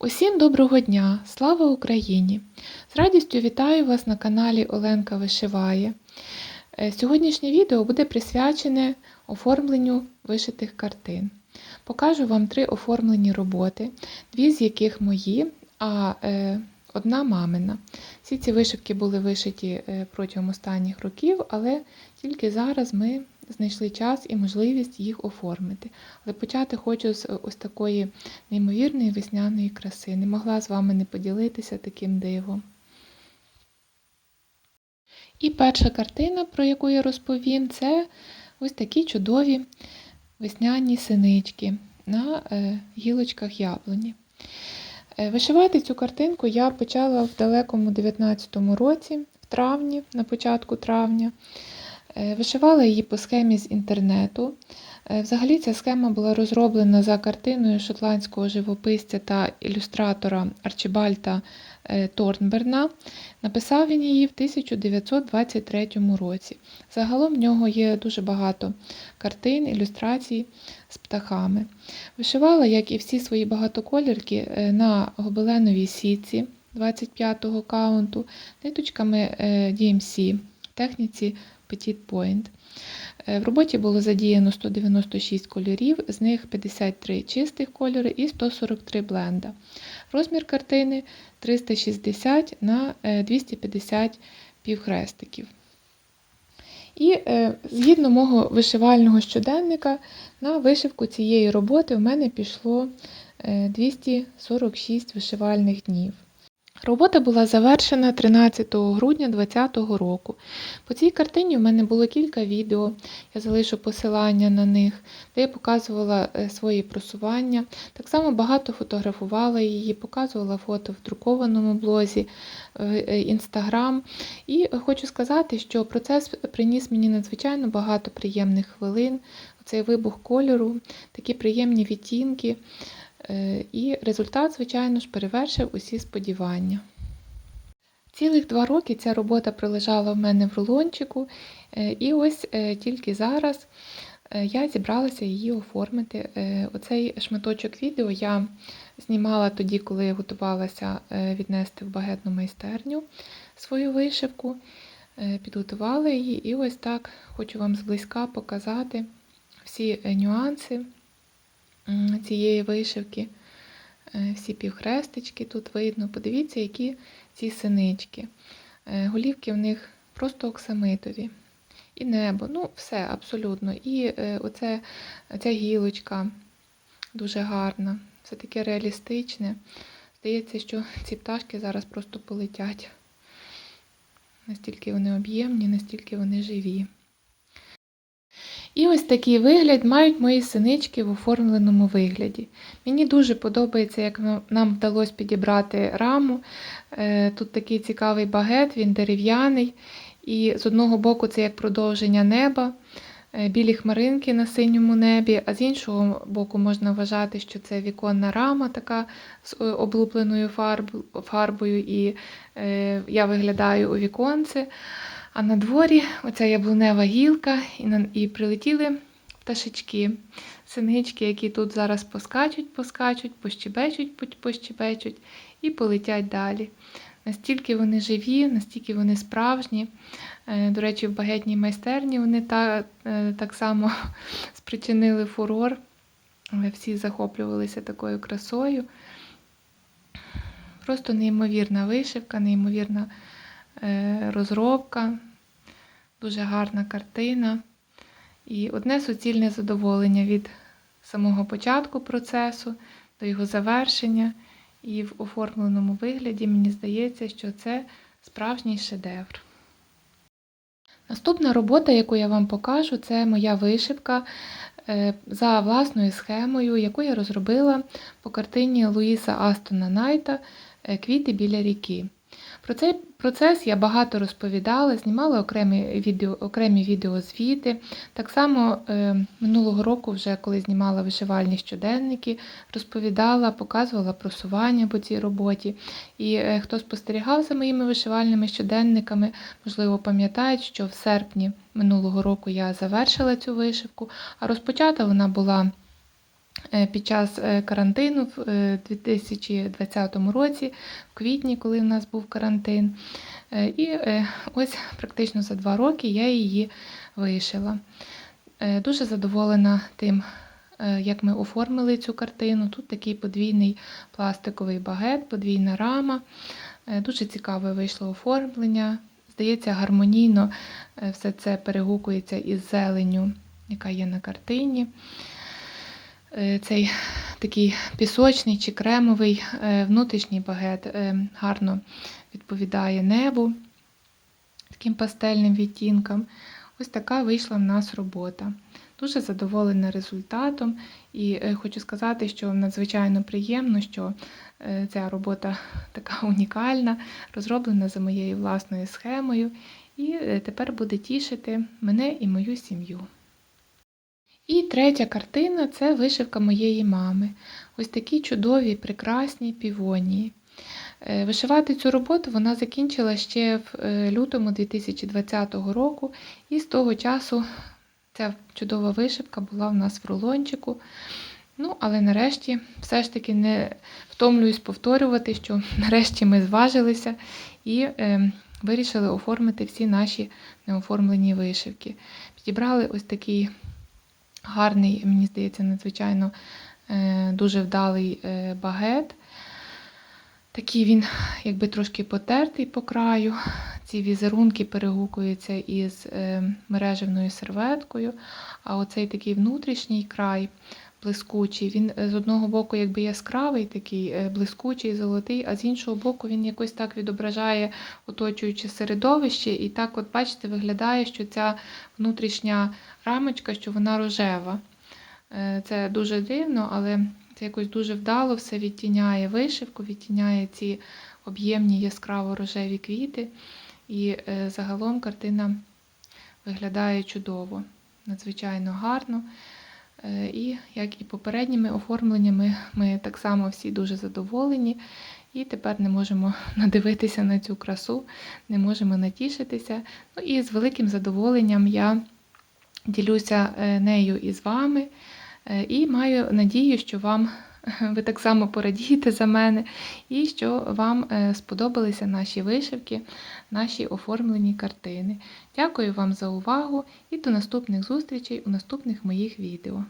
Усім доброго дня! Слава Україні! З радістю вітаю вас на каналі Оленка Вишиває. Е, Сьогоднішнє відео буде присвячене оформленню вишитих картин. Покажу вам три оформлені роботи, дві з яких мої, а е, одна мамина. Всі ці вишивки були вишиті е, протягом останніх років, але тільки зараз ми знайшли час і можливість їх оформити. Але почати хочу з ось такої неймовірної весняної краси. Не могла з вами не поділитися таким дивом. І перша картина, про яку я розповім, це ось такі чудові весняні синички на е, гілочках яблуні. Е, Вишивати цю картинку я почала в далекому 19-му році, в травні, на початку травня. Е, Вишивала її по схемі з інтернету. Е, Взагалі ця схема була розроблена за картиною шотландського живописця та ілюстратора Арчибальда е, Торнберна. Написав він її в 1923 році. Загалом в нього є дуже багато картин, ілюстрацій з птахами. Вишивала, як і всі свої багатоколірки, е, на гобеленовій сітці 25-го каунту, ниточками е, DMC техніці Petit Point. Е, В роботі було задіяно 196 кольорів, з них 53 чистих кольори і 143 бленда. Розмір картини 360 на е, 250 півхрестиків. І е, згідно мого вишивального щоденника, на вишивку цієї роботи в мене пішло е, 246 вишивальних днів. Робота була завершена 13 грудня 2020 року. По цій картині в мене було кілька відео, я залишу посилання на них, де я показувала е, свої просування. Так само багато фотографувала її, показувала фото в друкованому блозі, в інстаграм. І хочу сказати, що процес приніс мені надзвичайно багато приємних хвилин. Цей вибух кольору, такі приємні відтінки. Е, І результат, звичайно ж, перевершив усі сподівання. Цілих два роки ця робота пролежала в мене в рулончику, е, і ось е, тільки зараз я зібралася її оформити. Оцей шматочок відео я знімала тоді, коли я готувалася віднести в багетну майстерню свою вишивку, підготувала її, і ось так хочу вам зблизька показати всі нюанси цієї вишивки. Е, Всі півхрестички тут видно. Подивіться, які ці синички. Е, Голівки в них просто оксамитові. І небо, ну все абсолютно. І е, оце, ця гілочка дуже гарна, все таке реалістичне. Здається, що ці пташки зараз просто полетять. Настільки вони об'ємні, настільки вони живі. І ось такий вигляд мають мої синички в оформленому вигляді. Мені дуже подобається, як нам- вдалося підібрати раму. Е, Тут такий цікавий багет, він дерев'яний. І з одного боку це як продовження неба, е, білі хмаринки на синьому небі, а з іншого боку можна вважати, що це віконна рама така з е, облупленою фарбою, і я виглядаю у віконце. А на дворі оця яблунева гілка, і, на, і прилетіли пташечки, синички, які тут зараз поскачуть, поскачуть, пощебечуть, пощ- пощебечуть і полетять далі. Настільки вони живі, настільки вони справжні. Е, До речі, в багетній майстерні вони та, е, так само спричинили фурор. але Всі захоплювалися такою красою. Просто неймовірна вишивка, неймовірна е, розробка, дуже гарна картина. І одне суцільне задоволення від самого початку процесу до його завершення. І в оформленому вигляді мені здається, що це справжній шедевр. Наступна робота, яку я вам покажу, це моя вишивка е, за власною схемою, яку я розробила по картині Луїса Астона Найта Квіти біля ріки. Про цей процес я багато розповідала, знімала окремі відео, окремі відеозвіти. Так само е, минулого року, вже коли знімала вишивальні щоденники, розповідала, показувала просування по цій роботі. І е, хто спостерігав за моїми вишивальними щоденниками, можливо, пам'ятають, що в серпні минулого року я завершила цю вишивку, а розпочата вона була. Е, Під час е, карантину в е, 2020 році, в квітні, коли в нас був карантин. Е, І е, ось практично за два роки я її вишила. Е, Дуже задоволена тим, е, як ми оформили цю картину. Тут такий подвійний пластиковий багет, подвійна рама. Е, Дуже цікаве вийшло оформлення. Здається, гармонійно е, все це перегукується із зеленню, яка є на картині. Е, Цей такий пісочний чи кремовий е, внутрішній багет е, гарно відповідає небу, таким пастельним відтінкам. Ось така вийшла в нас робота. Дуже задоволена результатом, і хочу сказати, що надзвичайно приємно, що ця робота така унікальна, розроблена за моєю власною схемою, і тепер буде тішити мене і мою сім'ю. І третя картина це вишивка моєї мами. Ось такі чудові, прекрасні півонії. Е, Вишивати цю роботу вона закінчила ще в е, лютому 2020 року, і з того часу ця чудова вишивка була в нас в рулончику. Ну, але нарешті все ж таки не втомлююсь повторювати, що нарешті ми зважилися і е, вирішили оформити всі наші неоформлені вишивки. Підібрали ось такий гарний, мені здається, надзвичайно е, дуже вдалий е, багет. Такий він, якби трошки потертий по краю. Ці візерунки перегукуються із е, мережевною серветкою. А оцей такий внутрішній край блискучий, він е, з одного боку якби яскравий, такий е, блискучий, золотий, а з іншого боку він якось так відображає оточуюче середовище. І так, от бачите, виглядає, що ця внутрішня рамочка, що вона рожева. Е, Це дуже дивно, але це якось дуже вдало все відтіняє вишивку, відтіняє ці об'ємні яскраво рожеві квіти. І загалом картина виглядає чудово, надзвичайно гарно. Е, І як і попередніми оформленнями, ми так само всі дуже задоволені. І тепер не можемо надивитися на цю красу, не можемо натішитися. Ну і з великим задоволенням я ділюся е, нею із вами. Е, І маю надію, що вам ви так само порадієте за мене, і що вам е, сподобалися наші вишивки, наші оформлені картини. Дякую вам за увагу і до наступних зустрічей у наступних моїх відео.